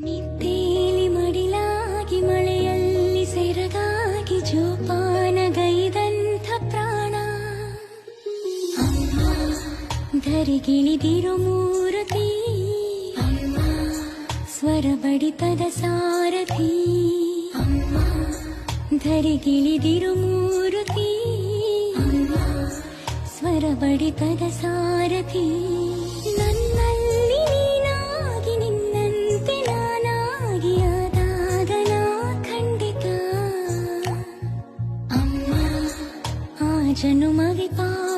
ನಿತ್ತೇಲಿ ಮಡಿಲಾಗಿ ಮಳೆಯಲ್ಲಿ ಸೆರಗಾಗಿ ಜೋಪಾನಗೈದಂಥ ಪ್ರಾಣ. ಅಮ್ಮ ಧರಿಗಿಳಿದಿರೋ ಮೂರತಿ. ಅಮ್ಮ, ಸ್ವರ ಬಡಿತದ ಸಾರಥಿ. ಅಮ್ಮ ಧರಿಗಿಳಿದಿರೋ ಮೂರತಿ. ಅಮ್ಮ, ಸ್ವರ ಬಡಿತದ जनुम विपा